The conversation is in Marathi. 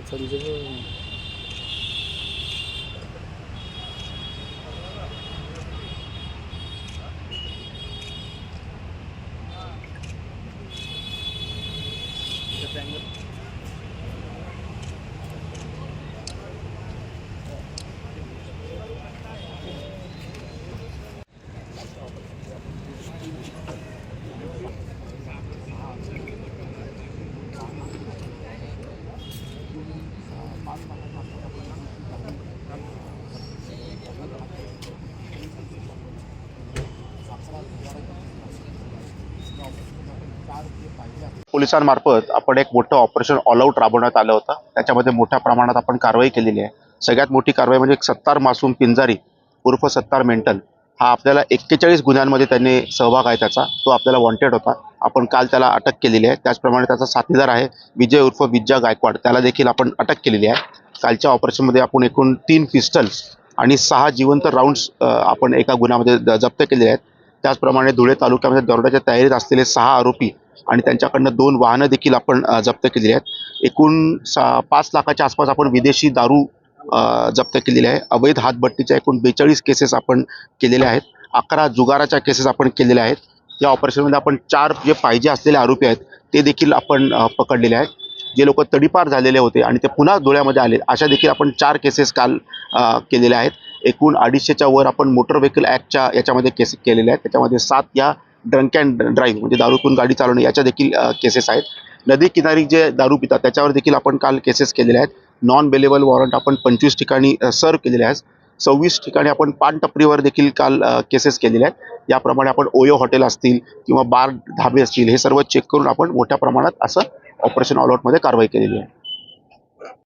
我操你这 पोलिसांमार्फत आपण एक मोठं ऑपरेशन ऑलआउट राबवण्यात आलं होतं. त्याच्यामध्ये मोठ्या प्रमाणात आपण कारवाई केलेली आहे. सगळ्यात मोठी कारवाई म्हणजे सत्तार मासूम पिंजारी उर्फ सत्तार मेंटल हा आपल्याला एक्केचाळीस गुन्ह्यांमध्ये त्यांनी सहभाग आहे त्याचा. तो आपल्याला वॉन्टेड होता. आपण काल त्याला अटक केलेली आहे. त्याचप्रमाणे त्याचा साथीदार आहे विजय उर्फ विज्जा गायकवाड. त्याला देखील आपण अटक केलेली आहे. कालच्या ऑपरेशनमध्ये आपण एकूण तीन पिस्टल्स आणि सहा जिवंत राऊंड्स आपण एका गुन्ह्यामध्ये जप्त केलेले आहेत. त्याचप्रमाणे धुळे तालुक्यामध्ये दरोड्याच्या तयारीत असलेले सहा आरोपी आणि त्यांच्याकडनं दोन वाहनं देखील आपण जप्त केलेली आहेत. एकूण सा पाच लाखाच्या आसपास आपण विदेशी दारू जप्त केलेली आहे. अवैध हातभट्टीच्या एकूण बेचाळीस केसेस आपण केलेल्या आहेत. अकरा जुगाराच्या केसेस आपण केलेल्या आहेत. या ऑपरेशनमध्ये आपण चार जे पाहिजे असलेले आरोपी आहेत ते देखील आपण पकडलेले आहेत. जे लोक तडीपार झालेले होते आणि ते पुन्हा धुळ्यामध्ये आले अशा देखील आपण चार केसेस काल केलेल्या आहेत. एकूण अडीचशेच्या वर आपण मोटर व्हेकल ॲक्टच्या याच्यामध्ये केस केलेल्या आहेत. त्याच्यामध्ये सात या ड्रंक अँड ड्राईव्ह म्हणजे दारू पिऊन गाडी चालवणे याच्या देखील केसेस आहेत. नदी किनारी जे दारू पितात त्याच्यावर देखील आपण काल केसेस केलेल्या आहेत. नॉन बेलेबल वॉरंट आपण पंचवीस ठिकाणी सर्व केलेले आहेत. सव्वीस ठिकाणी आपण पानटपरीवर देखील काल केसेस केलेल्या आहेत. याप्रमाणे आपण ओयो हॉटेल असतील किंवा बार धाबे असतील हे सर्व चेक करून आपण मोठ्या प्रमाणात असं ऑपरेशन ऑलआउटमध्ये कारवाई केलेली आहे.